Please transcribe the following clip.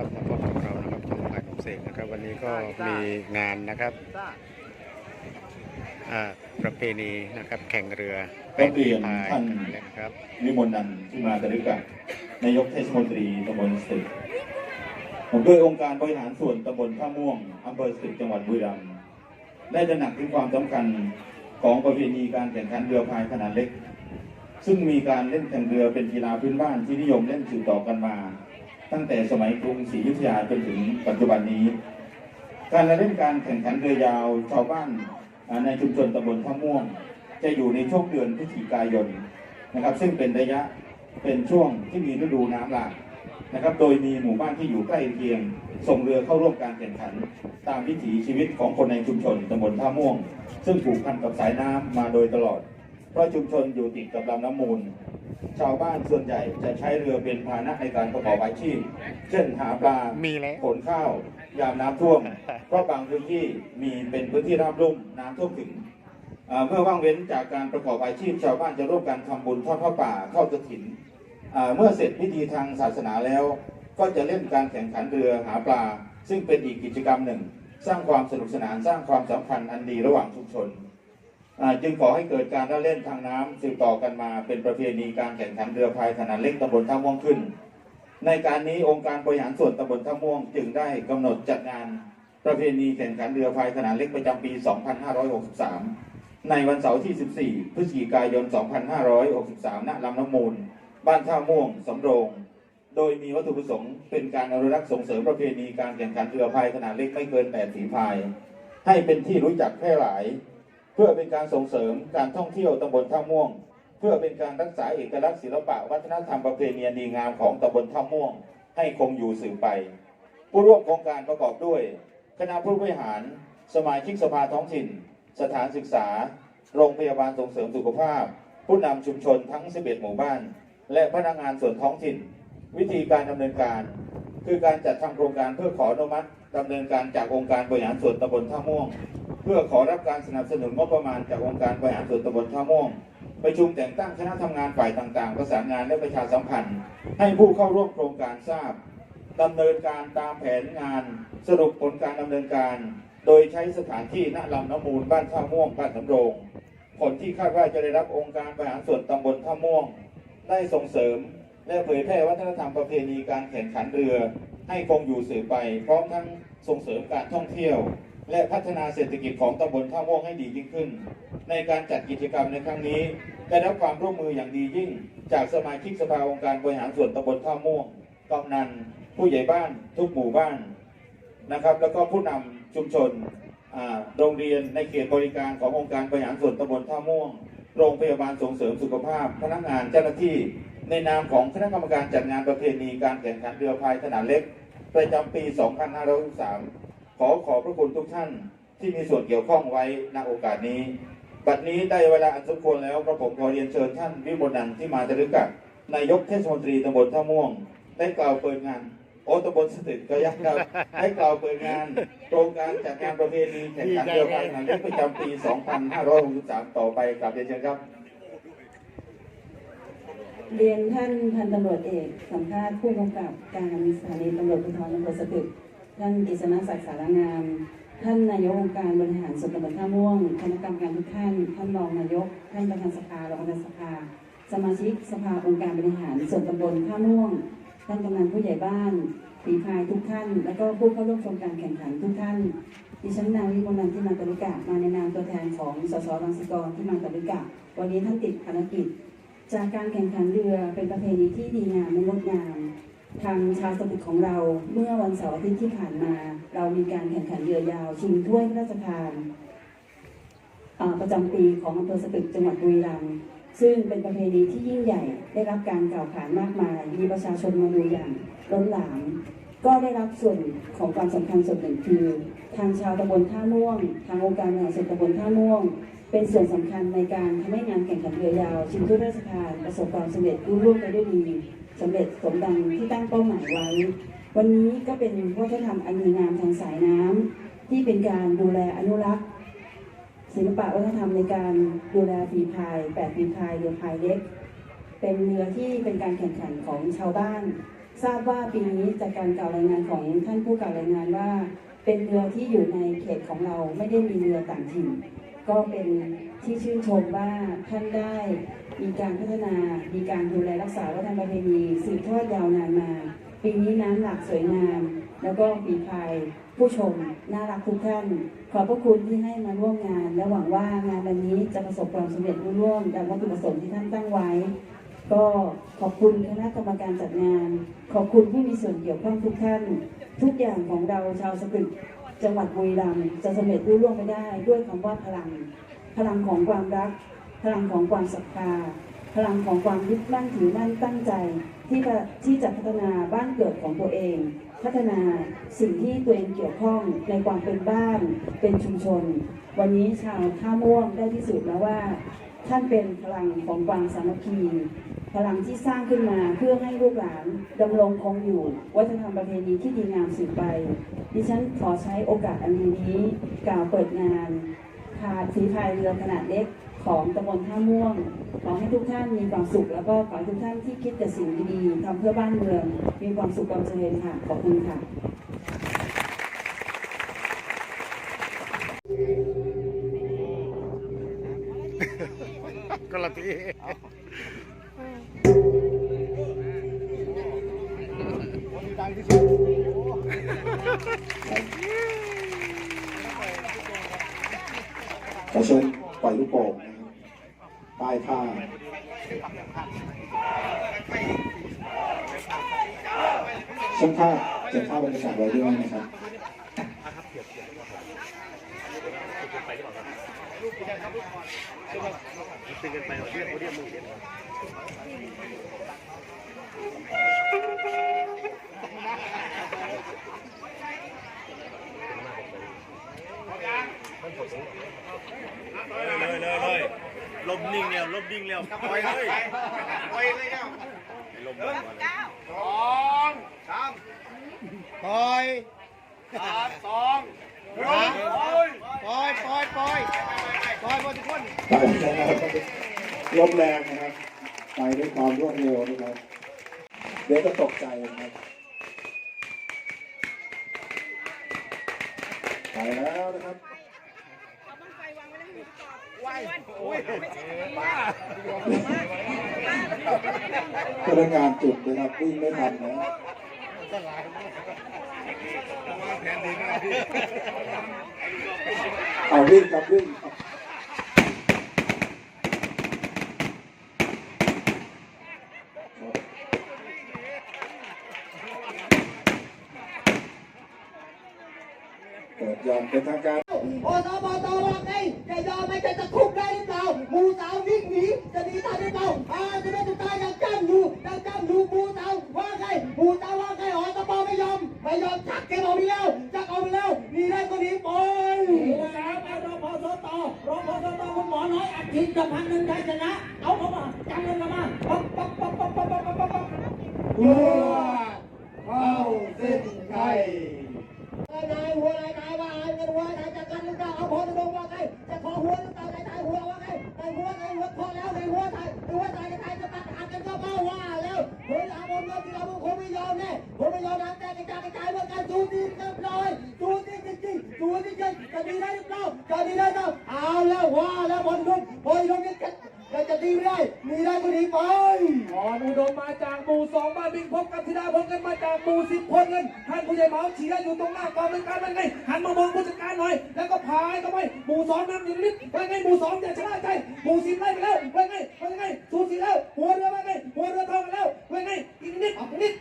ครับมาพบกับเรานะครับช่องพายของเสกนะครับ วันนี้ก็มีงานนะครับอ่าประเพณีนะครับแข่งเรือก็เปลี่ยนพายท่านนะครับวิมลนันท์ที่มาตรึกกับนายกเทศมนตรีตำบลสตึกผมด้วยองค์การบริหารส่วนตำบลท่าม่วงอำเภอสตึกจังหวัดบุรีรัมย์ได้ตระหนักถึงความสำคัญของประเพณีการแข่งขันเรือพายขนาดเล็ก ซึ่งมีการเล่นแข่งเรือเป็นกีฬาพื้นบ้านที่นิยมเล่นสืบต่อกันมา ตั้งแต่สมัยกรุงศรีอยุธยาจนถึงปัจจุบันนี้ การละเล่นการแข่งขันเรือยาวชาวบ้านในชุมชนตำบลท่าม่วง จะอยู่ในช่วงเดือนพฤศจิกายนนะครับ ซึ่งเป็นระยะเป็นช่วงที่มีฤดูน้ำหลากนะครับ โดยมีหมู่บ้านที่อยู่ใกล้เคียง ส่งเรือเข้าร่วมการแข่งขัน ตามวิถีชีวิตของคนในชุมชนตำบลท่าม่วง ซึ่งผูกพันกับสายน้ำมาโดยตลอด เพราะชุมชนอยู่ติดกับลำน้ำมูล ชาวบ้านส่วนใหญ่จะใช้เรือเป็นพาหนะในการประกอบอาชีพ เช่นหาปลามีแล้วขนข้าว ยามน้ำท่วม เพราะบางพื้นที่มีเป็นพื้นที่ราบลุ่มน้ำท่วมถึงอ่าเมื่อว่างเว้นจากการประกอบอาชีพ ชาวบ้านจะร่วมกันทำบุญทอดผ้าป่าทอดกฐินอ่าเมื่อเสร็จพิธีทางศาสนาแล้ว ก็จะเล่นการแข่งขันเรือหาปลา ซึ่งเป็นอีกกิจกรรมหนึ่ง สร้างความสนุกสนานสร้างความสัมพันธ์อันดีระหว่างชุมชนอ่า จึงขอให้เกิดการละเล่นทางน้ำสืบต่อกันมาเป็นประเพณีการแข่งขันเรือพายขนาดเล็กตำบลท่าม่วงขึ้น ในการนี้องค์การบริหารส่วนตำบลท่าม่วงจึงได้กำหนดจัดงานประเพณีแข่งขันเรือพายขนาดเล็กประจำปี 2563 ในวันเสาร์ที่ 14 พฤศจิกายน 2563 ณ ลำน้ำมูล บ้านท่าม่วงสำโรง โดยมีวัตถุประสงค์เป็นการอนุรักษ์ส่งเสริมประเพณีการแข่งขันเรือพายขนาดเล็กไม่เกิน8ฝีพาย ให้เป็นที่รู้จักแพร่หลาย พื่อเป็นการส่งเสริมการท่องเที่ยวตำบลท่าม่วง เพื่อเป็นการรักษาเอกลักษณ์ศิลปะวัฒนธรรมประเพณีดีงามของตำบลท่าม่วง ให้คงอยู่สืบไป ผู้ร่วมโครงการประกอบด้วย คณะผู้บริหาร สมาชิกสภาท้องถิ่น สถานศึกษา โรงพยาบาลส่งเสริมสุขภาพ ผู้นำชุมชนทั้ง 11 หมู่บ้าน และพนักงานส่วนท้องถิ่น วิธีการดำเนินการ คือการจัดทำโครงการเพื่อขออนุมัติดำเนินการจากองค์การบริหารส่วนตำบลท่าม่วง เพื่อขอรับการสนับสนุนงบประมาณจากองค์การบริหารส่วนตำบลท่าม่วงประชุมแต่งตั้งคณะทำงานฝ่ายต่างๆ ประสานงานและประชาสัมพันธ์ ให้ผู้เข้าร่วมโครงการทราบดำเนินการตามแผนงาน สรุปผลการดำเนินการ โดยใช้สถานที่ณลำน้ำมูลบ้านท่าม่วงบ้านสำโรง ผลที่คาดว่าจะได้รับองค์การบริหารส่วนตำบลท่าม่วง ได้ส่งเสริม และเผยแพร่วัฒนธรรมประเพณีการแข่งขันเรือ ให้คงอยู่สืบไป พร้อมทั้งส่งเสริมการท่องเที่ยว และพัฒนาเศรษฐกิจของตำบลท่าม่วงให้ดียิ่งขึ้น ในการจัดกิจกรรมในครั้งนี้ ได้รับความร่วมมืออย่างดียิ่ง จากสมาชิกสภาองค์การบริหารส่วนตำบลท่าม่วงกำนัน ผู้ใหญ่บ้านทุกหมู่บ้านนะครับ แล้วก็ผู้นำชุมชนโรงเรียนในเขตบริการขององค์การบริหารส่วนตำบลท่าม่วง โรงพยาบาลส่งเสริมสุขภาพ พนักงานเจ้าหน้าที่ ในนามของคณะกรรมการจัดงานประเพณีการแข่งขันเรือพายขนาดเล็กประจำปี 2563 ขอขอบพระคุณทุกท่านที่มีส่วนเกี่ยวข้องไว้ณโอกาสนี้ บัดนี้ได้เวลาอันสมควรแล้วกระผมขอเรียนเชิญท่านวิมลนันท์ที่มาจะรึกกับนายกเทศมนตรีตำบลท่าม่วง ได้กล่าวเปิดงานโอตำบลสตึกก็ยักครับได้กล่าวเปิดงานโครงการจัดงานประเพณีแข่งขันเรือพายนาดเล็กประจำปี 2563 ต่อไปกลับเรียนเชิญครับ เรียนท่านพันตำรวจเอกสัมภาษณ์ผู้กำกับการสถานีตำรวจภูธรอำเภอสตึก ท่านกฤษณศักดิ์สารงาม ท่านนายกองค์การบริหารส่วนตำบลท่าม่วง คณะกรรมการทุกท่าน ท่านรองนายก ท่านประธานสภารองประธานสภา สมาชิกสภาองค์การบริหารส่วนตำบลท่าม่วง ท่านกำนันผู้ใหญ่บ้านฝีพายทุกท่าน และก็ผู้เข้าร่วมโครงการแข่งขันทุกท่าน ดิฉันนางวิมลนันท์ที่มาตริกะมาในนามตัวแทนของสสรังสิกรที่มาตริกะ วันนี้ท่านติดภารกิจ จากการแข่งขันเรือเป็นประเพณีที่ดีงามและงดงาม ทางชาวสตึกของเราเมื่อวันเสาร์อาทิตย์ที่ผ่านมา เรามีการแข่งขันเรือยาว ชิงถ้วยพระราชทานประจำปีของอำเภอสตึกจังหวัดบุรีรัมย์ซึ่งเป็นประเพณีที่ยิ่งใหญ่ได้รับการกล่าวขานมากมาย มีประชาชนมาดูอย่างล้นหลาม ก็ได้รับส่วนของความสำคัญส่วนหนึ่งคือ ทางชาวตำบลท่าม่วง ทางองค์การบริหารส่วนตำบลท่าม่วง เป็นส่วนสำคัญในการทำให้งานแข่งขันเรือยาว ชิงถ้วยพระราชทานประสบความสำเร็จรุ่ร่วงไปด้วยดี สำเร็จสมดังที่ตั้งเป้าหมายไว้ วันนี้ก็เป็นวัฒนธรรมอันดีงามทางสายน้ำที่เป็นการดูแลอนุรักษ์ ศิลปะวัฒนธรรมในการดูแลฝีพายแปดฝีพายเรือพายเล็ก เป็นเรือที่เป็นการแข่งขันของชาวบ้าน ทราบว่าปีนี้จากการกล่าวรายงานของท่านผู้กล่าวรายงานว่า เป็นเรือที่อยู่ในเขตของเราไม่ได้มีเรือต่างถิ่น ก็เป็นที่ชื่นชมว่าท่านได้มีการพัฒนา มีการดูแลรักษาวัฒนธรรมประเพณีสืบทอดยาวนานมา ปีนี้น้ำหลากสวยงาม แล้วก็ปีพายผู้ชมน่ารักทุกท่าน ขอบพระคุณที่ให้มาร่วมงาน และหวังว่างานวันนี้จะประสบความสำเร็จรุ่ร่วงดังวัตถุประสงค์ที่ท่านตั้งไว้ ก็ขอบคุณคณะกรรมการจัดงาน ขอบคุณผู้มีส่วนเกี่ยวข้องทุกท่าน ทุกอย่างของเราชาวสตึก จังหวัดบุรีรัมย์จะสำเร็จรุ่ร่วงไปได้ด้วยคำว่าพลัง พลังของความรัก พลังของความศรัทธาพลังของความยึดมั่นถือมั่นตั้งใจ ที่จะที่จะพัฒนาบ้านเกิดของตัวเอง พัฒนาสิ่งที่ตัวเองเกี่ยวข้องในความเป็นบ้าน เป็นชุมชน วันนี้ชาวท่าม่วงได้พิสูจน์แล้วว่า ท่านเป็นพลังของความสามัคคี พลังที่สร้างขึ้นมาเพื่อให้ลูกหลานดำรงคงอยู่ วัฒนธรรมประเพณีที่ดีงามสืบไป ดิฉันขอใช้โอกาสอันดีนี้ กล่าวเปิดงานพาสีพายเรือขนาดเล็กของตำบลท่าม่วง ขอให้ทุกท่านมีความสุข แล้วก็ขอให้ทุกท่านที่คิดแต่สิ่งดีๆทำเพื่อบ้านเมือง มีความสุขความเจริญค่ะ ขอบคุณค่ะก็ละที ขอเชิญปล่อยลูกโป่งนะครับป้ายผ้าช่างภาพเก็บภาพบรรยากาศไว้ด้วยนะครับเลยเลยเลยลมนิ่งแล้วลมนิ่งแล้วปล่อยเลยปล่อยเลยแล้วลมนิ่งสองสามปล่อยสามสองปล่อยปล่อยปล่อยปล่อยปล่อยหมดทุกคนไปนะครับลมแรงนะครับ ไปด้วยความรวดเร็วนะครับ ดี๋ยวจะตกใจนะครับไปแล้วนะครับพนักงานจุดนะครับวิ่งไม่ทันนะเอาวิ่งครับวิ่ง ยอมเป็นทางการ โอสบตว่าไงจะยอมไหมจะจะคุกได้หรือเปล่าหมูสาววิ่งหนีจะหนีทันหรือเปล่าอาจะไม่จะตายยังจ้ำอยู่ยังจ้ำอยู่หมูสาวว่าไงหมูสาวว่าไงอสบไม่ยอมไม่ยอมจักเก็บเอาไปแล้วจักเอาไปแล้วหนีได้ก็หนีไปหมูสาวไปรอพอสตรอพอสตคุณหมอน้อยอัดฉีดกับพันหนึ่งไทยชนะเอาเข้ามาจังเงินเข้ามาปั๊บปั๊บปั๊บปั๊บปั๊บปั๊บปั๊บปั๊บ ดีได้หรือเปล่าจะดีได้เปล่าเอาแล้วว่าแล้วบอลลุกบอลลุกนี่จะจะดีไม่ได้ มีได้ก็ดีไปอ่อนอุดมมาจากหมู่สองบ้านบิงพบกับธิดาพบกันมาจากหมู่สิบพลเงินท่านผู้ใหญ่เหมาเฉียอยู่ตรงหน้ากองเป็นการเป็นไงหันมามองผู้จัดการหน่อย แล้วก็พายเข้าไปหมู่สองนำอยู่นิดเป็นไงหมู่สองอย่าชะล่าใจหมู่สิบไล่ไปแล้วเป็นไงเป็นไงสูสีแล้วหัวเรือเป็นไงหัวเรือท่ากันแล้วเป็นไงอีกนิดอีกนิด